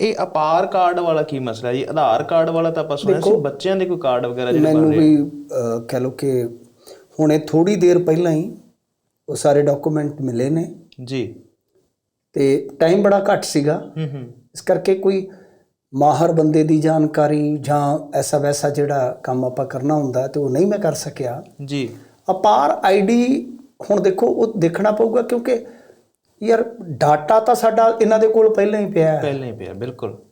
ਇਹ ਅਪਾਰ ਕਾਰਡ ਵਾਲਾ ਕੀ ਮਸਲਾ ਜੀ? ਆਧਾਰ ਕਾਰਡ ਵਾਲਾ ਤਾਂ ਆਪਾਂ ਸੁਣਿਆ ਸੀ ਬੱਚਿਆਂ ਦੇ ਕੋਈ ਕਾਰਡ ਵਗੈਰਾ ਜਿਹੜੇ ਮੈਨੂੰ ਵੀ ਕਹਿ ਲਓ ਕਿ ਹੁਣੇ ਥੋੜੀ ਦੇਰ ਪਹਿਲਾਂ ਹੀ ਉਹ ਸਾਰੇ ਡਾਕੂਮੈਂਟ ਮਿਲੇ ਨੇ। ਜੀ। ਤੇ ਟਾਈਮ ਬੜਾ ਘੱਟ ਸੀਗਾ। ਹੂੰ ਹੂੰ। ਇਸ ਕਰਕੇ ਕੋਈ ਮਾਹਰ ਬੰਦੇ ਦੀ ਜਾਣਕਾਰੀ ਜਾਂ ਐਸਾ ਵੈਸਾ ਜਿਹੜਾ ਕੰਮ ਆਪਾਂ ਕਰਨਾ ਹੁੰਦਾ ਤੇ ਉਹ ਨਹੀਂ ਮੈਂ ਕਰ ਸਕਿਆ। ਜੀ। ਅਪਾਰ ਆਈਡੀ ਹੁਣ ਦੇਖੋ ਉਹ ਦੇਖਣਾ ਪਊਗਾ ਕਿਉਂਕਿ ਯਾਰ ਡਾਟਾ ਤਾਂ ਸਾਡਾ ਇਹਨਾਂ ਦੇ ਕੋਲ ਪਹਿਲਾਂ ਹੀ ਪਿਆ ਹੈ। ਪਹਿਲਾਂ ਹੀ ਪਿਆ ਬਿਲਕੁਲ।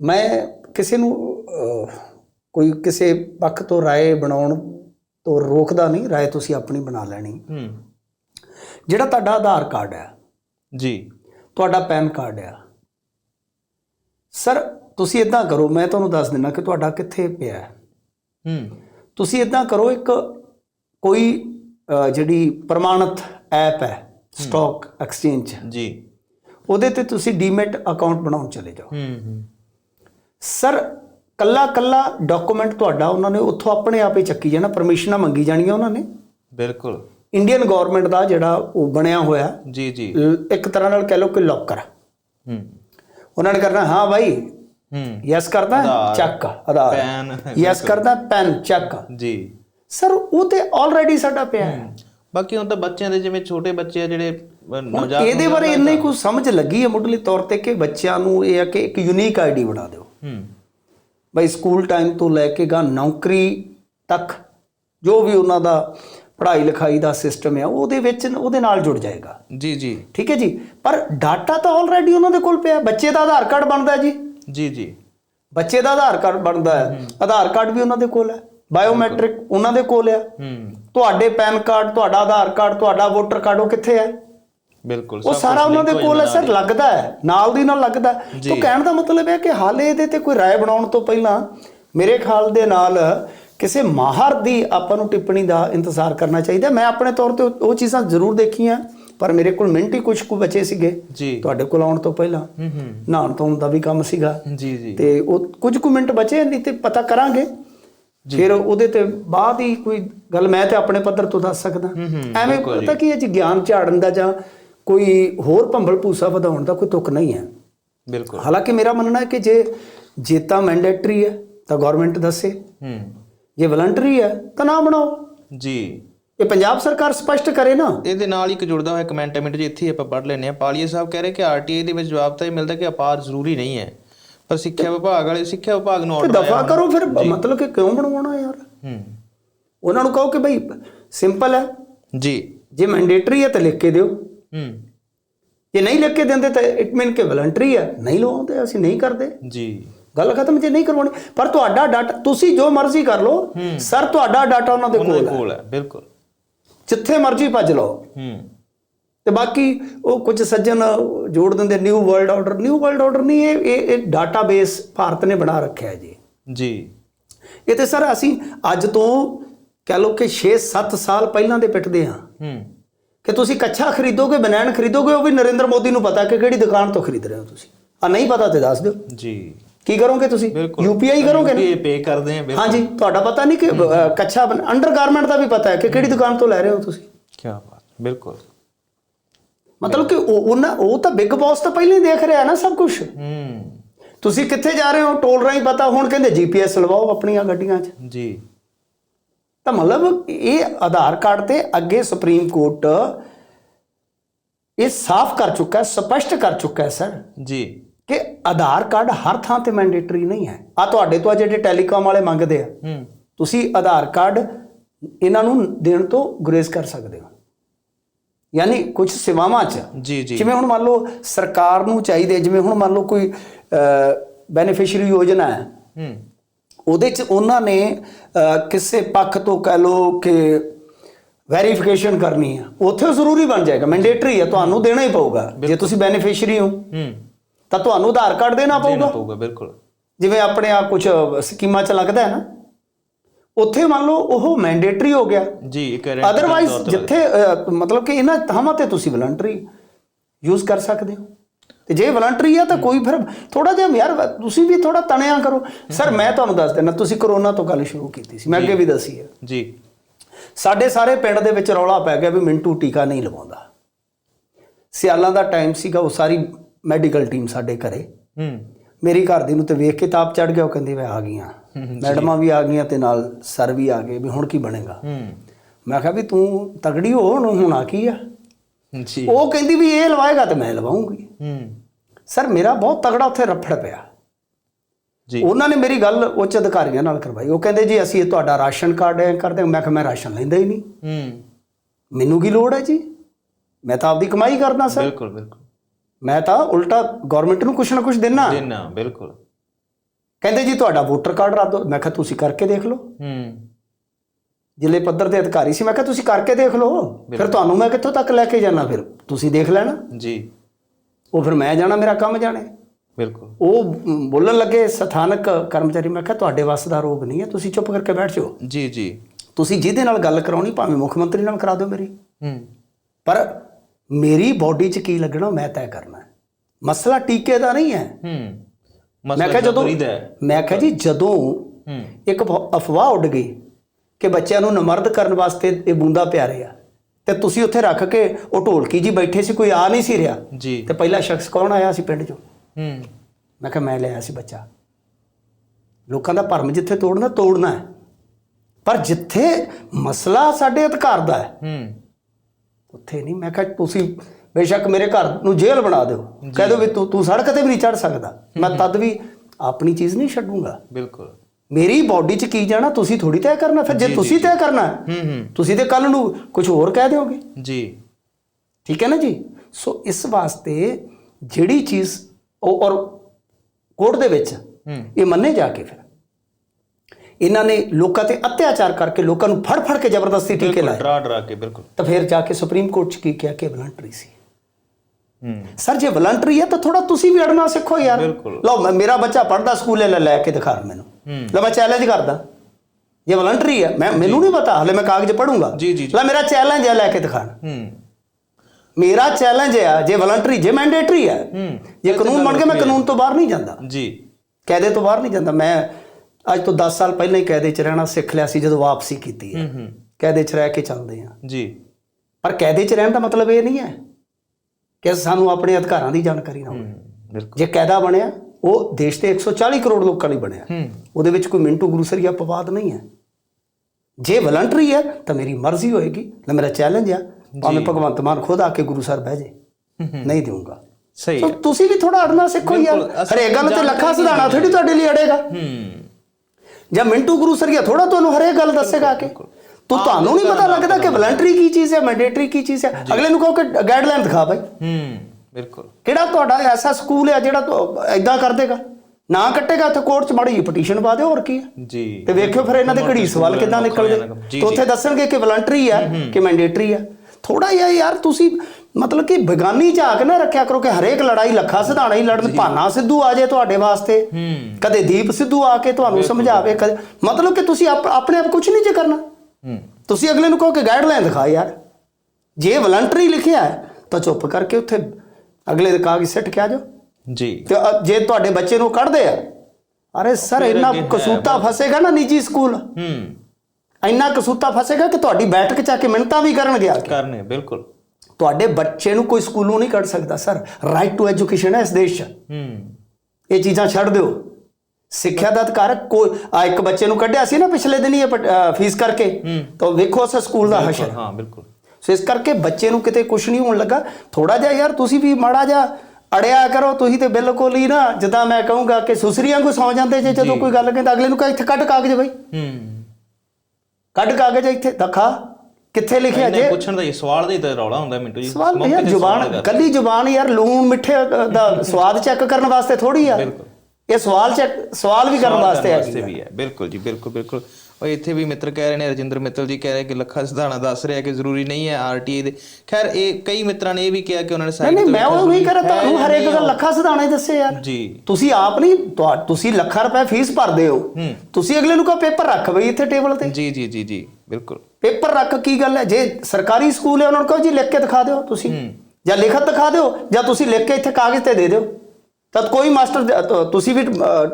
ਮੈਂ ਕਿਸੇ ਨੂੰ ਕੋਈ ਕਿਸੇ ਪੱਖ ਤੋਂ ਰਾਏ ਬਣਾਉਣ ਤੋਂ ਰੋਕਦਾ ਨਹੀਂ ਰਾਏ ਤੁਸੀਂ ਆਪਣੀ ਬਣਾ ਲੈਣੀ। ਹੂੰ। ਜਿਹੜਾ ਤੁਹਾਡਾ ਆਧਾਰ ਕਾਰਡ ਹੈ। ਜੀ। ਤੁਹਾਡਾ ਪੈਨ ਕਾਰਡ ਹੈ। ਸਰ ਤੁਸੀਂ ਇਦਾਂ ਕਰੋ ਮੈਂ ਤੁਹਾਨੂੰ ਦੱਸ ਦਿੰਦਾ ਕਿ ਤੁਹਾਡਾ ਕਿੱਥੇ ਪਿਆ ਹੈ। ਤੁਸੀਂ ਇਦਾਂ ਕਰੋ ਇੱਕ ਕੋਈ ਜਿਹੜੀ ਪ੍ਰਮਾਣਿਤ ਐਪ ਹੈ ਸਟਾਕ ਐਕਸਚੇਂਜ ਜੀ। ਉਹਦੇ ਤੇ ਤੁਸੀਂ ਡੀਮੈਟ ਅਕਾਊਂਟ ਬਣਾਉਣ ਚਲੇ ਜਾਓ। ਹੂੰ ਹੂੰ। ਸਰ ਕੱਲਾ ਕੱਲਾ ਡਾਕੂਮੈਂਟ ਤੁਹਾਡਾ ਉਹਨਾਂ ਨੇ ਉੱਥੋਂ ਆਪਣੇ ਆਪ ਹੀ ਚੱਕੀ ਜਾਣਾ ਪਰਮਿਸ਼ਨਾਂ ਮੰਗੀ ਜਾਣੀਆਂ ਉਹਨਾਂ ਨੇ। ਬਿਲਕੁਲ। ਇੰਡੀਅਨ ਗਵਰਨਮੈਂਟ ਦਾ ਜਿਹੜਾ ਉਹ ਬਣਿਆ ਹੋਇਆ ਜੀ ਜੀ। ਇੱਕ ਤਰ੍ਹਾਂ ਨਾਲ ਕਹਿ ਲਓ ਕਿ ਲੋਕਰ ਹੂੰ। ਉਹਨਾਂ ਨੇ ਕਰਨਾ ਹਾਂ ਭਾਈ ਹੂੰ। ਯੈਸ ਕਰਦਾ ਚੱਕ ਆਧਾਰ। ਪੈਨ, ਯੈਸ ਕਰਦਾ ਪੈਨ ਚੱਕ ਜੀ। ਸਰ ਉਹ ਤੇ ਆਲਰੇਡੀ ਸਾਡਾ ਪਿਆ ਹੈ। ਬਾਕੀ ਹੁਣ ਤਾਂ ਬੱਚਿਆਂ ਦੇ ਜਿਵੇਂ ਛੋਟੇ ਬੱਚੇ ਆ ਜਿਹੜੇ ਨਵਜਾਤ ਇਹਦੇ ਬਾਰੇ ਇੰਨਾ ਹੀ ਕੁਝ ਸਮਝ ਲੱਗੀ ਹੈ ਮੁੱਢਲੇ ਤੌਰ ਤੇ ਕਿ ਬੱਚਿਆਂ ਨੂੰ ਇਹ ਹੈ ਕਿ ਇੱਕ ਯੂਨੀਕ ਆਈਡੀ ਬਣਾ ਦਿਓ। ਹੂੰ। ਬਈ ਸਕੂਲ ਟਾਈਮ ਤੋਂ ਲੈ ਕੇ ਗਾ ਨੌਕਰੀ ਤੱਕ ਜੋ ਵੀ ਉਹਨਾਂ ਦਾ ਪੜ੍ਹਾਈ ਲਿਖਾਈ ਦਾ ਸਿਸਟਮ ਹੈ ਉਹਦੇ ਵਿੱਚ ਉਹਦੇ ਨਾਲ ਜੁੜ ਜਾਏਗਾ। ਜੀ ਜੀ। ਠੀਕ ਹੈ ਜੀ? ਪਰ ਡਾਟਾ ਤਾਂ ਆਲਰੇਡੀ ਉਹਨਾਂ ਦੇ ਕੋਲ ਪਿਆ। ਬੱਚੇ ਦਾ ਆਧਾਰ ਕਾਰਡ ਬਣਦਾ ਜੀ। ਜੀ ਜੀ। ਬੱਚੇ ਦਾ ਆਧਾਰ ਕਾਰਡ ਬਣਦਾ ਹੈ। ਆਧਾਰ ਕਾਰਡ ਵੀ ਉਹਨਾਂ ਦੇ ਕੋਲ ਹੈ। ਬਾਇਓਮੈਟ੍ਰਿਕ ਉਹਨਾਂ ਦੇ ਕੋਲ ਹੂੰ। ਤੁਹਾਡੇ ਪੈਨ ਕਾਰਡ ਤੁਹਾਡਾ ਆਧਾਰ ਕਾਰਡ ਤੁਹਾਡਾ ਵੋਟਰ ਕਾਰਡ ਉਹ ਕਿੱਥੇ ਹੈ ਬਿਲਕੁਲ ਉਹ ਸਾਰਾ ਉਹਨਾਂ ਦੇ ਕੋਲ ਹੈ ਜਾਂਦਾ ਸਰ ਲੱਗਦਾ ਹੈ ਨਾਲ ਦੀ ਨਾਲ ਲੱਗਦਾ। ਤਾਂ ਕਹਿਣ ਦਾ ਮਤਲਬ ਹੈ ਕਿ ਹਾਲੇ ਇਹਦੇ ਤੇ ਕੋਈ ਰਾਏ ਬਣਾਉਣ ਤੋਂ ਪਹਿਲਾਂ ਮੇਰੇ ਖਿਆਲ ਦੇ ਨਾਲ ਕਿਸੇ ਮਾਹਰ ਦੀ ਆਪਾਂ ਨੂੰ ਟਿੱਪਣੀ ਦਾ ਇੰਤਜ਼ਾਰ ਕਰਨਾ ਚਾਹੀਦਾ ਮੈਂ ਆਪਣੇ ਤੌਰ ਤੇ ਉਹ ਚੀਜ਼ਾਂ ਜ਼ਰੂਰ ਦੇਖੀਆਂ ਪਰ ਮੇਰੇ ਕੋਲ ਮਿੰਟ ਹੀ ਕੁਝ ਕੁ ਬਚੇ ਸੀਗੇ ਤੁਹਾਡੇ ਕੋਲ ਆਉਣ ਤੋਂ ਪਹਿਲਾਂ। ਹੂੰ ਹੂੰ। ਨਹਾਉਣ ਧੋਣ ਦਾ ਵੀ ਕੰਮ ਸੀਗਾ। ਜੀ ਜੀ। ਤੇ ਉਹ ਕੁਝ ਕੁ ਮਿੰਟ ਬਚੇ ਨਹੀਂ ਤੇ ਪਤਾ ਕਰਾਂਗੇ। ਫਿਰ ਉਹਦੇ ਤੇ ਬਾਅਦ ਹੀ ਕੋਈ ਗੱਲ ਮੈਂ ਤੇ ਆਪਣੇ ਪੱਧਰ ਤੋਂ ਦੱਸ ਸਕਦਾ। ਐਵੇਂ ਪਤਾ ਕੀ ਹੈ ਜੀ ਗਿਆਨ ਝਾੜਨ ਦਾ ਜਾਂ ਕੋਈ ਹੋਰ ਭੰਬਲ ਭੂਸਾ ਵਧਾਉਣ ਦਾ ਕੋਈ ਤੁਕ ਨਹੀਂ ਹੈ। ਬਿਲਕੁਲ। ਹਾਲਾਂਕਿ ਮੇਰਾ ਮੰਨਣਾ ਹੈ ਕਿ ਜੇ ਜੇਤਾ ਮੈਂਡੇਟਰੀ ਹੈ ਤਾਂ ਗਵਰਨਮੈਂਟ ਦੱਸੇ। ਹੂੰ। ਜੇ ਵਲੰਟਰੀ ਹੈ ਤਾਂ ਨਾ ਬਣਾਓ। ਜੀ। ਇਹ ਪੰਜਾਬ ਸਰਕਾਰ ਸਪਸ਼ਟ ਕਰੇ ਨਾ। ਇਹਦੇ ਨਾਲ ਇੱਕ ਜੁੜਦਾ ਹੋਇਆ ਕਮੈਂਟ ਮਿੰਟ ਜੀ ਇੱਥੇ ਹੀ ਆਪਾਂ ਪੜ੍ਹ ਲੈਨੇ ਆ ਪਾਲੀਆ ਸਾਹਿਬ ਕਹਿ ਰਹੇ ਕਿ ਆਰਟੀਆਈ ਦੇ ਵਿੱਚ ਜਵਾਬ ਤਾਂ ਇਹ ਮਿਲਦਾ ਕਿ ਅਪਾਰ ਜ਼ਰੂਰੀ ਨਹੀਂ ਹੈ। ਪਰ ਸਿੱਖਿਆ ਵਿਭਾਗ ਵਾਲੇ ਸਿੱਖਿਆ ਵਿਭਾਗ ਨੂੰ ਆਰਡਰ ਦਫਾ ਕਰੋ ਫਿਰ ਮਤਲਬ ਕਿ ਕਿਉਂ ਬਣਵਾਉਣਾ ਯਾਰ? ਹੂੰ। ਉਹਨਾਂ ਨੂੰ ਕਹੋ ਕਿ ਭਾਈ ਸਿੰਪਲ ਹੈ। ਜੀ। ਜੇ ਮੈਂਡੇਟਰੀ ਹੈ ਤਾਂ ਲਿਖ ਕੇ ਦਿਓ। ਹੂੰ। ਜੇ ਨਹੀਂ ਲਿਖ ਕੇ ਦਿੰਦੇ ਤਾਂ ਇਟ ਮੀਨ ਕਿ ਵਲੰਟਰੀ ਹੈ। ਨਹੀਂ ਲਵਾਉਂਦੇ ਅਸੀਂ ਨਹੀਂ ਕਰਦੇ। ਜੀ। ਗੱਲ ਖਤਮ ਜੇ ਨਹੀਂ ਕਰਵਾਉਣੀ। ਪਰ ਤੁਹਾਡਾ ਡਾਟਾ ਤੁਸੀਂ ਜੋ ਮਰਜ਼ੀ ਕਰ ਲਓ। ਸਰ ਤੁਹਾਡਾ ਡਾਟਾ ਉਹਨਾਂ ਦੇ ਕੋਲ ਹੈ ਬਿਲਕੁਲ। ਜਿੱਥੇ ਮਰਜ਼ੀ ਭੱਜ ਲਓ। ਹੂੰ। ਤੇ ਬਾਕੀ ਉਹ ਕੁਝ ਸੱਜਣ ਜੋੜ ਦਿੰਦੇ new world order new world order ਨਹੀਂ ਇਹ ਇਹ ਡਾਟਾਬੇਸ ਭਾਰਤ ਨੇ ਬਣਾ ਰੱਖਿਆ ਜੀ। ਜੀ। ਇਹ ਤੇ ਸਰ ਅਸੀਂ ਅੱਜ ਤੋਂ ਕਹ ਲਓ ਕਿ 6-7 ਸਾਲ ਪਹਿਲਾਂ ਦੇ ਪਿੱਟਦੇ ਹਾਂ। ਹੂੰ। ਕਿ ਤੁਸੀਂ ਕੱਛਾ ਖਰੀਦੋਗੇ ਬਨੈਣ ਖਰੀਦੋਗੇ ਉਹ ਵੀ ਨਰਿੰਦਰ ਮੋਦੀ ਨੂੰ ਪਤਾ ਕਿ ਕਿਹੜੀ ਦੁਕਾਨ ਤੋਂ ਖਰੀਦ ਰਹੇ ਹੋ ਤੁਸੀਂ। ਆ ਨਹੀਂ ਪਤਾ ਤੇ ਦੱਸ ਦਿਓ। ਜੀ। ਕੀ ਕਰੋਗੇ ਤੁਸੀਂ? ਯੂਪੀਆਈ ਕਰੋਗੇ ਨਾ? ਇਹ ਪੇ ਕਰਦੇ ਆ ਹਾਂਜੀ ਤੁਹਾਡਾ ਪਤਾ ਨਹੀਂ ਕਿ ਕੱਛਾ ਅੰਡਰਗਾਰਮੈਂਟ ਦਾ ਵੀ ਪਤਾ ਹੈ ਕਿ ਕਿਹੜੀ ਦੁਕਾਨ ਤੋਂ ਲੈ ਰਹੇ ਹੋ ਤੁਸੀਂ। ਕੀ ਬਾਤ ਬਿਲਕੁਲ। ਮਤਲਬ ਕਿ ਉਹ ਉਹਨਾਂ ਉਹ ਤਾਂ ਬਿਗ ਬੌਸ ਤਾਂ ਪਹਿਲਾਂ ਹੀ ਦੇਖ ਰਿਹਾ ਨਾ ਸਭ ਕੁਝ ਹੂੰ। ਤੁਸੀਂ ਕਿੱਥੇ ਜਾ ਰਹੇ ਹੋ? ਟੋਲ ਰਾਹੀਂ ਪਤਾ ਹੁਣ ਕਹਿੰਦੇ ਜੀਪੀਐਸ ਲਵਾਓ ਆਪਣੀਆਂ ਗੱਡੀਆਂ 'ਚ। ਜੀ। ਤਾਂ ਮਤਲਬ ਇਹ ਆਧਾਰ ਕਾਰਡ ਤੇ ਅੱਗੇ ਸੁਪਰੀਮ ਕੋਰਟ ਇਹ ਸਾਫ਼ ਕਰ ਚੁੱਕਾ ਹੈ ਸਪਸ਼ਟ ਕਰ ਚੁੱਕਾ ਹੈ ਸਰ। ਜੀ। ਕਿ ਆਧਾਰ ਕਾਰਡ ਹਰ ਥਾਂ ਤੇ ਮੈਂਡੇਟਰੀ ਨਹੀਂ ਹੈ। ਆ ਤੁਹਾਡੇ ਤੋਂ ਜਿਹੜੇ ਟੈਲੀਕਾਮ ਵਾਲੇ ਮੰਗਦੇ ਆ। ਹੂੰ। ਤੁਸੀਂ ਆਧਾਰ ਕਾਰਡ ਇਹਨਾਂ ਨੂੰ ਦੇਣ ਤੋਂ ਗੁਰੇਜ਼ ਕਰ ਸਕਦੇ ਹੋ। ਯਾਨੀ ਕੁਝ ਸੇਵਾਵਾਂ 'ਚ। ਜੀ ਜੀ। ਜਿਵੇਂ ਹੁਣ ਮੰਨ ਲਓ ਸਰਕਾਰ ਨੂੰ ਚਾਹੀਦੇ ਜਿਵੇਂ ਹੁਣ ਮੰਨ ਲਓ ਕੋਈ ਬੈਨੀਫੀਸ਼ੀਅਰੀ ਯੋਜਨਾ ਹੈ। ਹੂੰ। ਉਹਦੇ 'ਚ ਉਹਨਾਂ ਨੇ ਕਿਸੇ ਪੱਖ ਤੋਂ ਕਹਿ ਲਓ ਕਿ ਵੈਰੀਫਿਕੇਸ਼ਨ ਕਰਨੀ ਹੈ। ਉੱਥੇ ਜ਼ਰੂਰੀ ਬਣ ਜਾਏਗਾ ਮੈਂਡੇਟਰੀ ਹੈ ਤੁਹਾਨੂੰ ਦੇਣਾ ਹੀ ਪਊਗਾ। ਜੇ ਤੁਸੀਂ ਬੈਨੀਫੀਸ਼ੀਅਰੀ ਹੋ ਹੂੰ। ਤਾਂ ਤੁਹਾਨੂੰ ਆਧਾਰ ਕਾਰਡ ਦੇਣਾ ਦੇਣਾ ਪਊਗਾ। ਪਊਗਾ ਬਿਲਕੁਲ। ਜਿਵੇਂ ਆਪਣੇ ਆ ਕੁਝ ਸਕੀਮਾਂ 'ਚ ਲੱਗਦਾ ਹੈ ਨਾ ਉੱਥੇ ਮੰਨ ਲਓ ਉਹ ਮੈਂਡੇਟਰੀ ਹੋ ਗਿਆ। ਜੀ ਦੇ ਅਦਰਵਾਈਜ਼ ਜਿੱਥੇ ਮਤਲਬ ਕਿ ਇਹਨਾਂ ਥਾਵਾਂ ਤੇ ਤੁਸੀਂ ਵਲੰਟਰੀ ਯੂਜ਼ ਕਰ ਸਕਦੇ ਹੋ। ਤੇ ਜੇ ਵਲੰਟਰੀ ਆ ਤਾਂ ਕੋਈ ਫਿਰ ਥੋੜਾ ਜਿਹਾ ਯਾਰ ਤੁਸੀਂ ਵੀ ਥੋੜਾ ਤਣਿਆ ਕਰੋ। ਸਰ ਮੈਂ ਤੁਹਾਨੂੰ ਦੱਸ ਦਿੰਦਾ ਤੁਸੀਂ ਕਰੋਨਾ ਤੋਂ ਗੱਲ ਸ਼ੁਰੂ ਕੀਤੀ ਸੀ ਮੈਂ ਅੱਗੇ ਵੀ ਦੱਸੀ ਹੈ ਜੀ। ਸਾਡੇ ਸਾਰੇ ਪਿੰਡ ਦੇ ਵਿੱਚ ਰੌਲਾ ਪੈ ਗਿਆ ਵੀ ਮਿੰਟੂ ਟੀਕਾ ਨਹੀਂ ਲਵਾਉਂਦਾ। ਸਿਆਲਾਂ ਦਾ ਟਾਈਮ ਸੀਗਾ ਉਹ ਸਾਰੀ ਮੈਡੀਕਲ ਟੀਮ ਸਾਡੇ ਘਰੇ। ਹੂੰ ਮੇਰੀ ਘਰ ਦੀ ਨੂੰ ਤੇ ਵੇਖ ਕੇ ਤਾਪ ਚੜ ਗਿਆ ਉਹ ਕਹਿੰਦੀ ਵੇ ਆ ਗਈਆਂ। ਮੈਡਮਾਂ ਵੀ ਆ ਗਈਆਂ ਤੇ ਨਾਲ ਸਰ ਵੀ ਆ ਗਏ ਵੀ ਹੁਣ ਕੀ ਬਣੇਗਾ? ਹੂੰ। ਮੈਂ ਕਿਹਾ ਵੀ ਤੂੰ ਤਗੜੀ ਹੋ ਹੁਣ ਹੋਣਾ ਕੀ ਆ? ਜੀ। ਉਹ ਕਹਿੰਦੀ ਵੀ ਇਹ ਲਵਾਏਗਾ ਤੇ ਮੈਂ ਲਵਾਉਂਗੀ। ਹੂੰ। ਸਰ ਮੇਰਾ ਬਹੁਤ ਤਗੜਾ ਉੱਥੇ ਰਫੜ ਪਿਆ। ਜੀ। ਉਹਨਾਂ ਨੇ ਮੇਰੀ ਗੱਲ ਉੱਚ ਅਧਿਕਾਰੀਆਂ ਨਾਲ ਕਰਵਾਈ। ਉਹ ਕਹਿੰਦੇ ਜੀ ਅਸੀਂ ਇਹ ਤੁਹਾਡਾ ਰਾਸ਼ਨ ਕਾਰਡ ਐ ਕਰਦੇ ਮੈਂ ਕਿਹਾ ਮੈਂ ਰਾਸ਼ਨ ਲੈਂਦਾ ਹੀ ਨਹੀਂ। ਹੂੰ। ਮੈਨੂੰ ਕੀ ਲੋੜ ਹੈ ਜੀ? ਮੈਂ ਤਾਂ ਆਪਦੀ ਕਮਾਈ ਕਰਦਾ ਸਰ। ਬਿਲਕੁਲ ਬਿਲਕੁਲ। ਮੈਂ ਤਾਂ ਉਲਟਾ ਗਵਰਨਮੈਂਟ ਨੂੰ ਕੁਛ ਨਾ ਕੁਛ ਦੇਣਾ ਦੇਣਾ ਬਿਲਕੁਲ। ਕਹਿੰਦੇ ਜੀ ਤੁਹਾਡਾ ਵੋਟਰ ਕਾਰਡ ਰੱਦ ਮੈਂ ਕਿਹਾ ਤੁਸੀਂ ਕਰਕੇ ਦੇਖ ਲਓ। ਹੂੰ। ਜ਼ਿਲ੍ਹੇ ਪੱਧਰ ਦੇ ਅਧਿਕਾਰੀ ਸੀ ਮੈਂ ਕਿਹਾ ਤੁਸੀਂ ਕਰਕੇ ਦੇਖ ਲਓ। ਫਿਰ ਤੁਹਾਨੂੰ ਮੈਂ ਕਿੱਥੋਂ ਤੱਕ ਲੈ ਕੇ ਜਾਣਾ ਫਿਰ? ਤੁਸੀਂ ਦੇਖ ਲੈਣਾ। ਜੀ। ਉਹ ਫਿਰ ਮੈਂ ਜਾਣਾ ਮੇਰਾ ਕੰਮ ਜਾਣੇ। ਬਿਲਕੁਲ। ਉਹ ਬੋਲਣ ਲੱਗੇ ਸਥਾਨਕ ਕਰਮਚਾਰੀ ਮੈਂ ਕਿਹਾ ਤੁਹਾਡੇ ਵੱਸ ਦਾ ਰੋਗ ਨਹੀਂ ਹੈ ਤੁਸੀਂ ਚੁੱਪ ਕਰਕੇ ਬੈਠ ਜਾਓ। ਜੀ ਜੀ। ਤੁਸੀਂ ਜਿਹਦੇ ਨਾਲ ਗੱਲ ਕਰਾਉਣੀ ਭਾਵੇਂ ਮੁੱਖ ਮੰਤਰੀ ਨਾਲ ਕਰਾ ਦਿਓ ਮੇਰੀ। ਹੂੰ। ਪਰ ਮੇਰੀ ਬਾਡੀ 'ਚ ਕੀ ਲੱਗਣਾ ਮੈਂ ਤੈਅ ਕਰਨਾ। ਮਸਲਾ ਟੀਕੇ ਦਾ ਨਹੀਂ ਹੈ। ਹੂੰ ਮੈਂ ਮਸਲਾ ਕਿਹਾ ਜਦੋਂ ਮੈਂ ਕਿਹਾ ਜੀ ਜਦੋਂ ਹੂੰ। ਇੱਕ ਅਫ- ਅਫਵਾਹ ਉੱਡ ਗਈ ਕਿ ਬੱਚਿਆਂ ਨੂੰ ਨਮਰਦ ਕਰਨ ਵਾਸਤੇ ਇਹ ਬੂੰਦਾ ਪਿਆਰੇ ਆ ਤੇ ਤੁਸੀਂ ਉੱਥੇ ਰੱਖ ਕੇ ਉਹ ਢੋਲਕੀ ਜੀ ਬੈਠੇ ਸੀ ਕੋਈ ਆ ਨਹੀਂ ਸੀ ਰਿਹਾ। ਜੀ। ਤੇ ਪਹਿਲਾ ਸ਼ਖਸ ਕੌਣ ਆਇਆ ਸੀ ਪਿੰਡ 'ਚੋਂ? ਹੂੰ। ਮੈਂ ਕਿਹਾ ਮੈਂ ਲਿਆ ਸੀ ਬੱਚਾ। ਲੋਕਾਂ ਦਾ ਭਰਮ ਜਿੱਥੇ ਤੋੜਨਾ ਤੋੜਨਾ ਹੈ। ਪਰ ਜਿੱਥੇ ਮਸਲਾ ਸਾਡੇ ਅਧਿਕਾਰ ਦਾ ਹੈ ਹੂੰ। ਉੱਥੇ ਨਹੀਂ। ਮੈਂ ਕਿਹਾ ਤੁਸੀਂ ਬੇਸ਼ੱਕ ਮੇਰੇ ਘਰ ਨੂੰ ਜੇਲ੍ਹ ਬਣਾ ਦਿਓ। ਕਹਿ ਦਿਓ ਵੀ ਤੂੰ ਤੂੰ ਸੜਕ ਤੇ ਵੀ ਨਹੀਂ ਚੜ ਸਕਦਾ। ਮੈਂ ਤਦ ਵੀ ਆਪਣੀ ਚੀਜ਼ ਨਹੀਂ ਛੱਡੂੰਗਾ। ਬਿਲਕੁਲ। ਮੇਰੀ ਬਾਡੀ 'ਚ ਕੀ ਜਾਣਾ? ਤੁਸੀਂ ਥੋੜੀ ਤੈਅ ਕਰਨਾ। ਫਿਰ ਜੇ ਤੁਸੀਂ ਤੈਅ ਕਰਨਾ ਹੈ, ਹੂੰ ਤੁਸੀਂ ਤੇ ਕੱਲ ਨੂੰ ਕੁਝ ਹੋਰ ਕਹਿ ਦਿਓਗੇ। ਜੀ। ਠੀਕ ਹੈ ਨਾ ਜੀ? ਸੋ ਇਸ ਵਾਸਤੇ ਜਿਹੜੀ ਚੀਜ਼ ਉਹ ਔਰ ਕੋਰਟ ਦੇ ਵਿੱਚ ਇਹ ਮੰਨੇ ਜਾ ਕੇ ਫਿਰ। ਇਹਨਾਂ ਨੇ ਲੋਕਾਂ ਤੇ ਅਤਿਆਚਾਰ ਕਰਕੇ ਲੋਕਾਂ ਨੂੰ ਫੜ ਫੜ ਕੇ ਜ਼ਬਰਦਸਤੀ ਟੀਕੇ ਲਾਏ। ਡਰਾ ਡਰਾ ਕੇ ਬਿਲਕੁਲ। ਤਾਂ ਫਿਰ ਜਾ ਕੇ ਸੁਪਰੀਮ ਕੋਰਟ 'ਚ ਕੀ ਕਿਹਾ ਕਿ ਵਲੰਟਰੀ ਸੀ? ਹੂੰ। ਸਰ ਜੇ ਵਲੰਟਰੀ ਹੈ ਤਾਂ ਥੋੜਾ ਤੁਸੀਂ ਵੀ ਅੜਨਾ ਸਿੱਖੋ ਯਾਰ। ਲਓ ਮੈਂ- ਮੇਰਾ ਬੱਚਾ ਪੜਦਾ ਸਕੂਲੇ ਲੈ ਲੈ ਕੇ ਦਿਖਾ ਮੈਨੂੰ। ਹੂੰ। ਲੈ ਮੈਂ ਚੈਲੰਜ ਕਰਦਾ। ਜੇ ਵਲੰਟਰੀ ਹੈ ਮੈਂ ਮੈਨੂੰ ਨਹੀਂ ਪਤਾ ਹਲੇ ਮੈਂ ਕਾਗਜ਼ ਪੜੂੰਗਾ ਜੀ, ਜੀ। ਲੈ ਮੇਰਾ ਚੈਲੰਜ ਹੈ ਲੈ ਕੇ ਦਿਖਾਣਾ ਹੂੰ। ਮੇਰਾ ਚੈਲੰਜ ਹੈ ਜੇ ਵਲੰਟਰੀ ਜੇ ਮੈਂਡੇਟਰੀ ਹੈ ਹੂੰ। ਜੇ ਕਾਨੂੰਨ ਬਣ ਕੇ ਮੈਂ ਕਾਨੂੰਨ ਤੋਂ ਬਾਹਰ ਨਹੀਂ ਜਾਂਦਾ। ਜੀ। ਕਾਇਦੇ ਤੋਂ ਬਾਹਰ ਨਹੀਂ ਜਾਂਦਾ। ਮੈਂ ਅੱਜ ਤੋਂ 10 ਸਾਲ ਪਹਿਲਾਂ ਹੀ ਕਾਇਦੇ 'ਚ ਰਹਿਣਾ ਸਿੱਖ ਲਿਆ ਸੀ ਜਦੋਂ ਵਾਪਸੀ ਕੀਤੀ ਹੈ। ਹੂੰ 'ਚ ਰਹਿ ਕੇ ਚੱਲਦੇ ਆ ਜੀ। ਪਰ ਕਾਇਦੇ 'ਚ ਰਹਿਣ ਦਾ ਮਤਲਬ ਇਹ ਨਹੀਂ ਹੈ ਕਿ ਸਾਨੂੰ ਆਪਣੇ ਅਧਿਕਾਰਾਂ ਦੀ ਜਾਣਕਾਰੀ ਨਾ ਹੋਵੇ। ਬਿਲਕੁਲ। ਜੇ ਕਾਇਦਾ ਬਣਿਆ ਉਹ ਦੇਸ਼ ਦੇ 140 ਕਰੋੜ ਲੋਕਾਂ ਲਈ ਬਣਿਆ। ਉਹਦੇ ਵਿੱਚ ਕੋਈ ਮਿੰਟੂ ਗੁਰੂਸਰੀਆ ਪਵਾਦ ਨਹੀਂ ਹੈ। ਜੇ ਵਲੰਟਰੀ ਹੈ ਤਾਂ ਮੇਰੀ ਮਰਜ਼ੀ ਹੋਏਗੀ। ਨਾ ਮੇਰਾ ਚੈਲੰਜ ਆ। ਭਾਵੇਂ ਭਗਵੰਤ ਮਾਨ ਖੁਦ ਆ ਕੇ ਗੁਰੂ ਸਰ ਬਹਿ ਜੇ। ਨਹੀਂ ਦੇਵਾਂਗਾ ਸਹੀ ਤੁਸੀਂ ਵੀ ਥੋੜਾ ਅੜਨਾ ਸਿੱਖੋ ਯਾਰ। ਹਰੇਕ ਗੱਲ ਤੇ ਲੱਖਾਂ ਸਿਧਾਣਾ ਥੋੜੀ ਤੁਹਾਡੇ ਲਈ ਅੜੇਗਾ। ਹੂੰ। ਜਾਂ ਮਿੰਟੂ ਗੁਰੂਸਰੀਆ ਥੋੜਾ ਤੁਹਾਨੂੰ ਹਰੇਕ ਗੱਲ ਦੱਸੇਗਾ ਕਿ। ਤੂੰ ਤੁਹਾਨੂੰ ਨਹੀਂ ਪਤਾ ਲੱਗਦਾ ਕਿ ਵਲੰਟਰੀ ਕੀ ਚੀਜ਼ ਹੈ ਮੈਂਡੇਟਰੀ ਕੀ ਚੀਜ਼ ਹੈ? ਅਗਲੇ ਨੂੰ ਕਹੋ ਕਿ ਗਾਈਡਲਾਈਨ ਦਿਖਾ ਬਾਈ। ਹੂੰ ਬਿਲਕੁਲ। ਕਿਹੜਾ ਤੁਹਾਡਾ ਐਸਾ ਸਕੂਲ ਹੈ ਜਿਹੜਾ ਐਦਾਂ ਕਰ ਦੇਗਾ? ਨਾ ਕੱਟੇਗਾ ਉੱਥੇ ਕੋਰਟ 'ਚ ਮਾੜੀ ਪਟੀਸ਼ਨ ਪਾ ਦਿਓ ਹੋਰ ਕੀ ਹੈ? ਜੀ। ਤੇ ਵੇਖਿਓ ਫਿਰ ਇਹਨਾਂ ਦੇ ਘੜੀ ਸਵਾਲ ਕਿੱਦਾਂ ਨਿਕਲਦੇ। ਤੇ ਉੱਥੇ ਦੱਸਣਗੇ ਕਿ ਵਲੰਟਰੀ ਹੈ ਕਿ ਮੈਂਡੇਟਰੀ ਹੈ। ਥੋੜਾ ਜਿਹਾ ਯਾਰ ਤੁਸੀਂ ਮਤਲਬ ਕਿ ਬੇਗਾਨੀ ਝਾਕ ਨਾ ਰੱਖਿਆ ਕਰੋ ਕਿ ਹਰੇਕ ਲੜਾਈ ਲੱਖਾ ਸਿਧਾਣਾ ਹੀ ਲੜਨ ਭਾਨਾ ਸਿੱਧੂ ਆ ਜਾਏ ਤੁਹਾਡੇ ਵਾਸਤੇ ਕਦੇ ਦੀਪ ਸਿੱਧੂ ਆ ਕੇ ਤੁਹਾਨੂੰ ਸਮਝਾਵੇ ਕਦੇ ਮਤਲਬ ਕਿ ਤੁਸੀਂ ਆਪ- ਆਪਣੇ ਆਪ ਕੁਝ ਨਹੀਂ ਜੇ ਕਰਨਾ। ਤੁਸੀਂ ਅਗਲੇ ਨੂੰ ਕਹੋ ਕਿ ਗਾਈਡਲਾਈਨ ਦਿਖਾ ਯਾਰ। ਜੇ ਵਲੰਟਰੀ ਲਿਖਿਆ ਹੈ ਤਾਂ ਚੁੱਪ ਕਰਕੇ ਉੱਥੇ ਅਗਲੇ ਦੇ ਕਾਗਜ਼ ਸਿੱਟ ਕੇ ਆ ਜਾਓ। ਜੀ। ਤੇ ਜੇ ਤੁਹਾਡੇ ਬੱਚੇ ਨੂੰ ਕੱਢਦੇ ਆ ਅਰੇ ਸਰ ਇੰਨਾ ਕਸੂਤਾ ਫਸੇਗਾ ਨਾ ਨਿੱਜੀ ਸਕੂਲ। ਹੂੰ। ਇੰਨਾ ਕਸੂਤਾ ਫਸੇਗਾ ਕਿ ਤੁਹਾਡੀ ਬੈਠਕ ਚ ਆ ਕੇ ਮਿੰਟਾਂ ਵੀ ਕਰਨਗੇ ਆ ਕੇ। ਕਰਨੇ ਬਿਲਕੁਲ। ਤੁਹਾਡੇ ਬੱਚੇ ਨੂੰ ਕੋਈ ਸਕੂਲੋਂ ਨਹੀਂ ਕੱਢ ਸਕਦਾ ਸਰ। ਰਾਈਟ ਟੂ ਐਜੂਕੇਸ਼ਨ ਹੈ ਇਸ ਦੇਸ਼ 'ਚ। ਹੂੰ। ਇਹ ਚੀਜ਼ਾਂ ਛੱਡ ਦਿਓ। ਸਿੱਖਿਆ ਦਾ ਅਧਿਕਾਰ। ਕੋਈ ਆ ਇੱਕ ਬੱਚੇ ਨੂੰ ਕੱਢਿਆ ਸੀ ਨਾ ਪਿਛਲੇ ਦਿਨ ਹੀ ਫੀਸ ਕਰਕੇ ਤਾਂ ਵੇਖੋ ਉਸ ਸਕੂਲ ਦਾ ਹਸ਼ਰ। ਹਾਂ ਬਿਲਕੁਲ। ਸੋ ਇਸ ਕਰਕੇ ਬੱਚੇ ਨੂੰ ਕਿਤੇ ਕੁਝ ਨਹੀਂ ਹੋਣ ਲੱਗਾ। ਥੋੜਾ ਜਿਹਾ ਯਾਰ ਤੁਸੀਂ ਵੀ ਮਾੜਾ ਜਿਹਾ ਅੜਿਆ ਕਰੋ ਤੁਸੀਂ ਤੇ ਬਿਲਕੁਲ ਹੀ ਨਾ ਜਿੱਦਾਂ ਮੈਂ ਕਹੂੰਗਾ ਕਿ ਸੁਸਰੀਆਂ ਕੋ ਸੌ ਜਾਂਦੇ ਜੇ ਜਦੋਂ ਕੋਈ ਗੱਲ ਕਹਿੰਦਾ ਅਗਲੇ ਨੂੰ ਕਹ ਇੱਥੇ ਕੱਢ ਕਾਗਜ਼ ਬਈ। ਹੂੰ। ਕੱਢ ਕਾਗਜ਼ ਇੱਥੇ ਦਿਖਾ ਕਿੱਥੇ ਲਿਖਿਆ ਜੇ? ਪੁੱਛਣ ਦਾ ਹੀ ਸਵਾਲ ਦਾ ਹੀ ਤਾਂ ਰੌਲਾ ਹੁੰਦਾ ਮਿੰਟੂ ਜੀ। ਸਵਾਲ ਯਾਰ ਜ਼ੁਬਾਨ। ਕੱਲੀ ਜ਼ੁਬਾਨ ਯਾਰ ਲੂਣ ਮਿੱਠੇ ਦਾ ਸਵਾਦ ਚੈੱਕ ਕਰਨ ਵਾਸਤੇ ਥੋੜੀ ਆ। ਬਿਲਕੁਲ। ਇਹ ਸਵਾਲ ਚੈੱਕ ਸਵਾਲ ਵੀ ਕਰਨ ਵਾਸਤੇ ਹੈ। ਬਿਲਕੁਲ ਜੀ ਬਿਲਕੁਲ ਬਿਲਕੁਲ। ਉਹ ਇੱਥੇ ਵੀ ਮਿੱਤਰ ਕਹਿ ਰਹੇ ਨੇ ਰਜਿੰਦਰ ਮਿੱਤਲ ਜੀ ਕਹਿ ਰਹੇ ਕਿ ਲੱਖਾ ਸਿਧਾਣਾ ਦੱਸ ਰਿਹਾ ਕਿ ਜ਼ਰੂਰੀ ਨਹੀਂ ਹੈ ਆਰਟੀਏ ਦੇ। ਖੈਰ ਇਹ ਕਈ ਮਿੱਤਰਾਂ ਨੇ ਇਹ ਵੀ ਕਿਹਾ ਕਿ ਉਹਨਾਂ ਨੇ ਸਾਈਡ ਨਹੀਂ ਮੈਂ ਉਹ ਨਹੀਂ ਕਰਾਂ ਤੁਹਾਨੂੰ ਹਰੇਕ ਗੱਲ ਲੱਖਾਂ ਸਿਧਾਣਾ ਹੀ ਦੱਸੇ ਯਾਰ। ਜੀ। ਤੁਸੀਂ ਆਪ ਨਹੀਂ ਤੁਸੀਂ ਲੱਖਾਂ ਰੁਪਏ ਫੀਸ ਭਰਦੇ ਹੋ। ਤੁਸੀਂ ਅਗਲੇ ਨੂੰ ਕਹੋ ਪੇਪਰ ਰੱਖ ਬਈ ਇੱਥੇ ਟੇਬਲ ਤੇ। ਜੀ ਜੀ ਜੀ ਜੀ ਬਿਲਕੁਲ। ਪੇਪਰ ਰੱਖ ਕੀ ਗੱਲ ਹੈ? ਜੇ ਸਰਕਾਰੀ ਸਕੂਲ ਹੈ ਉਹਨਾਂ ਨੂੰ ਕਹੋ ਜੀ ਲਿਖ ਕੇ ਦਿਖਾ ਦਿਓ ਤੁਸੀਂ। ਜਾਂ ਲਿਖਤ ਦਿਖਾ ਦਿਓ ਜਾਂ ਤੁਸੀਂ ਲਿਖ ਕੇ ਇੱਥੇ ਕਾਗਜ਼ ਤੇ ਦੇ ਦਿਓ। ਤਾਂ ਕੋਈ ਮਾਸਟਰ ਤੁਸੀਂ ਵੀ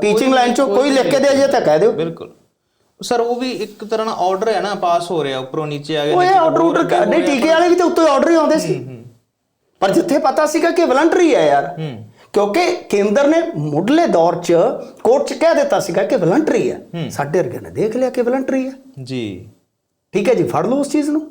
ਟੀਚਿੰਗ ਲਾਈਨ ਚੋਂ ਕੋਈ ਲਿਖ ਕੇ ਦੇ ਜੇ ਤਾਂ ਕਹਿ ਦਿਓ। ਬਿਲਕੁਲ। ਸਰ ਉਹ ਵੀ ਇੱਕ ਤਰ੍ਹਾਂ ਨਾਲ ਆਰਡਰ ਹੈ ਨਾ ਪਾਸ ਹੋ ਰਿਹਾ ਉੱਪਰੋਂ ਨੀਚੇ ਆ ਗਿਆ ਨੀਚੇ ਆਰਡਰ ਆਰਡਰ ਰਿਹਾ। ਟੀਕੇ ਵਾਲੇ ਵੀ ਤੇ ਉੱਤੇ ਆਰਡਰ ਹੀ ਆਉਂਦੇ ਸੀ। ਪਰ ਜਿੱਥੇ ਪਤਾ ਸੀਗਾ ਕਿ ਵਲੰਟਰੀ ਹੈ ਯਾਰ ਕਿਉਂਕਿ ਕੇਂਦਰ ਨੇ ਮੁੱਢਲੇ ਦੌਰ 'ਚ ਕੋਰਟ 'ਚ ਕਹਿ ਦਿੱਤਾ ਸੀਗਾ ਕਿ ਵਲੰਟਰੀ ਹੈ। ਸਾਡੇ ਵਰਗੇ ਨੇ ਦੇਖ ਲਿਆ ਕਿ ਵਲੰਟਰੀ ਹੈ। ਜੀ। ਠੀਕ ਹੈ ਜੀ ਫੜ ਲਓ ਉਸ ਚੀਜ਼ ਨੂੰ।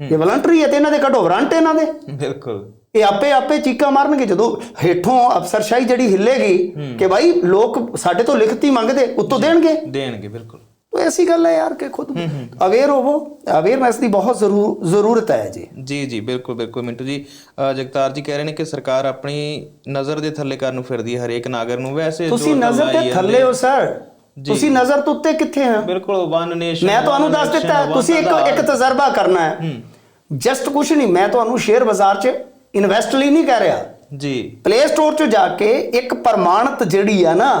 ਇਹ ਵਲੰਟਰੀ ਹੈ ਤੇ ਇਹਨਾਂ ਦੇ ਕੱਢੋ ਵਾਰੰਟ ਇਹਨਾਂ ਦੇ। ਬਿਲਕੁਲ। ਇਹ ਆਪੇ ਆਪੇ ਚੀਕਾਂ ਮਾਰਨਗੇ ਜਦੋਂ ਹੇਠੋਂ ਅਫਸਰਸ਼ਾਹੀ ਜਿਹੜੀ ਹਿੱਲੇਗੀ ਕਿ ਭਾਈ ਲੋਕ ਸਾਡੇ ਤੋਂ ਲਿਖਤੀ ਮੰਗਦੇ ਉੱਤੋਂ ਦੇਣਗੇ। ਦੇਣਗੇ ਬਿਲਕੁਲ। ਤੋ ਐਸੀ ਗੱਲ ਹੈ ਯਾਰ ਕਿ ਖੁਦ ਅਵੇਅਰ ਹੋਵੋ ਅਵੇਅਰਨੈਸ ਦੀ ਬਹੁਤ ਜ਼ਰੂਰ ਜ਼ਰੂਰਤ ਹੈ ਜੀ ਜੀ ਜੀ ਬਿਲਕੁਲ ਬਿਲਕੁਲ ਮਿੰਟੂ ਜੀ ਜਗਤਾਰ ਜੀ ਕਹਿ ਰਹੇ ਨੇ ਕਿ ਸਰਕਾਰ ਆਪਣੀ ਨਜ਼ਰ ਦੇ ਥੱਲੇ ਕਰਨ ਨੂੰ ਫਿਰਦੀ ਹੈ ਹਰੇਕ ਨਾਗਰ ਨੂੰ ਵੈਸੇ ਤੁਸੀਂ ਨਜ਼ਰ ਜਾਂਦੇ। ਥੱਲੇ ਹੋ ਸਰ ਤੁਸੀਂ ਨਜ਼ਰ ਤੋਂ ਉੱਤੇ ਕਿੱਥੇ ਹੋ ਬਿਲਕੁਲ ਵਨ ਨੇਸ਼ਨ ਮੈਂ ਤੁਹਾਨੂੰ ਦੱਸ ਦਿੱਤਾ ਤੁਸੀਂ ਇੱਕ ਇੱਕ ਤਜਰਬਾ ਕਰਨਾ ਹੈ ਜਸਟ ਕੁਝ ਨਹੀਂ ਮੈਂ ਤੁਹਾਨੂੰ ਸ਼ੇਅਰ ਬਾਜ਼ਾਰ 'ਚ ਇਨਵੈਸਟ ਲਈ ਨਹੀਂ ਕਹਿ ਰਿਹਾ ਜੀ ਪਲੇ ਸਟੋਰ 'ਚ ਜਾ ਕੇ ਇੱਕ ਪ੍ਰਮਾਣਿਤ ਜਿਹੜੀ ਆ ਨਾ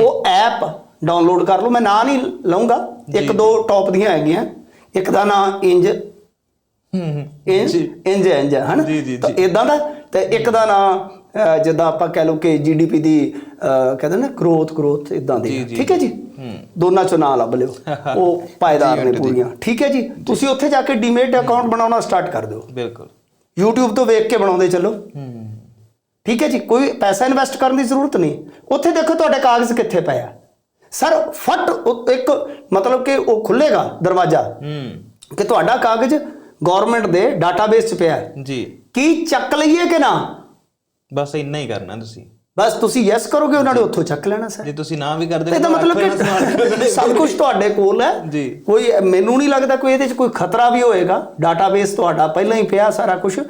ਉਹ ਐਪ ਡਾਊਨਲੋਡ ਕਰ ਲਓ ਮੈਂ ਨਾਂ ਨਹੀਂ ਲਵਾਂਗਾ ਇੱਕ ਦੋ ਟੌਪ ਦੀਆਂ ਹੈਗੀਆਂ। ਇੱਕ ਦਾ ਨਾਂ ਇੰਜ। ਹੂੰ ਹੂੰ। ਇੰਜ ਇੰਜ ਹੈ, ਇੰਜ ਹਨਾ? ਤਾਂ ਇਦਾਂ ਦਾ ਤੇ ਇੱਕ ਦਾ ਨਾਂ ਜਿੱਦਾਂ ਆਪਾਂ ਕਹਿ ਲਓ ਕਿ ਜੀਡੀਪੀ ਦੀ ਕਹਿੰਦੇ ਨਾ ਗਰੋਥ ਗਰੋਥ ਇਦਾਂ ਦੀ ਜੀ, ਹੈ। ਜੀ, ਠੀਕ ਹੈ ਜੀ। ਦੋਨਾਂ ਚੋਂ ਨਾਂ ਲੱਭ ਲਿਓ। ਉਹ ਪਾਇਦਾਰ ਨੇ ਪੂਰੀਆਂ। ਠੀਕ ਹੈ ਜੀ? ਤੁਸੀਂ ਉੱਥੇ ਜਾ ਕੇ ਡੀਮੇਟ ਅਕਾਊਂਟ ਬਣਾਉਣਾ ਸਟਾਰਟ ਕਰ ਦਿਓ। ਬਿਲਕੁਲ। YouTube ਤੋਂ ਵੇਖ ਕੇ ਬਣਾਉਂਦੇ ਚੱਲੋ। ਹੂੰ। ਠੀਕ ਹੈ ਜੀ? ਕੋਈ ਪੈਸਾ ਇਨਵੈਸਟ ਕਰਨ ਦੀ ਜ਼ਰੂਰਤ ਨਹੀਂ। ਉੱਥੇ ਦੇਖੋ ਤੁਹਾਡੇ ਕਾਗਜ਼ ਕਿੱਥੇ ਪਏ ਆ। ਸਰ ਫਟ ਇੱਕ ਮਤਲਬ ਕਿ ਉਹ ਖੁੱਲੇਗਾ ਦਰਵਾਜ਼ਾ। ਹੂੰ। ਕਿ ਤੁਹਾਡਾ ਕਾਗਜ਼ ਗਵਰਨਮੈਂਟ ਦੇ ਡਾਟਾਬੇਸ 'ਚ ਪਿਆ ਹੈ। ਜੀ। ਕੀ ਚੱਕ ਲਈਏ ਕਿ ਨਾ? ਬਸ ਇੰਨਾ ਹੀ ਕਰਨਾ ਤੁਸੀਂ। ਬਸ ਤੁਸੀਂ ਯੈਸ ਕਰੋਗੇ ਉਹਨਾਂ ਨੇ ਉੱਥੋਂ ਚੱਕ ਲੈਣਾ ਸਰ। ਜੇ ਤੁਸੀਂ ਨਾ ਵੀ ਕਰਦੇ ਇਹਦਾ ਮਤਲਬ ਕਿ ਸਭ ਕੁਝ ਤੁਹਾਡੇ ਕੋਲ ਹੈ। ਜੀ। ਕੋਈ ਮੈਨੂੰ ਨਹੀਂ ਲੱਗਦਾ ਕੋਈ ਇਹਦੇ 'ਚ ਕੋਈ ਖਤਰਾ ਵੀ ਹੋਏਗਾ। ਡਾਟਾਬੇਸ ਤੁਹਾਡਾ ਪਹਿਲਾਂ ਹੀ ਪਿਆ ਸਾਰਾ ਕੁਝ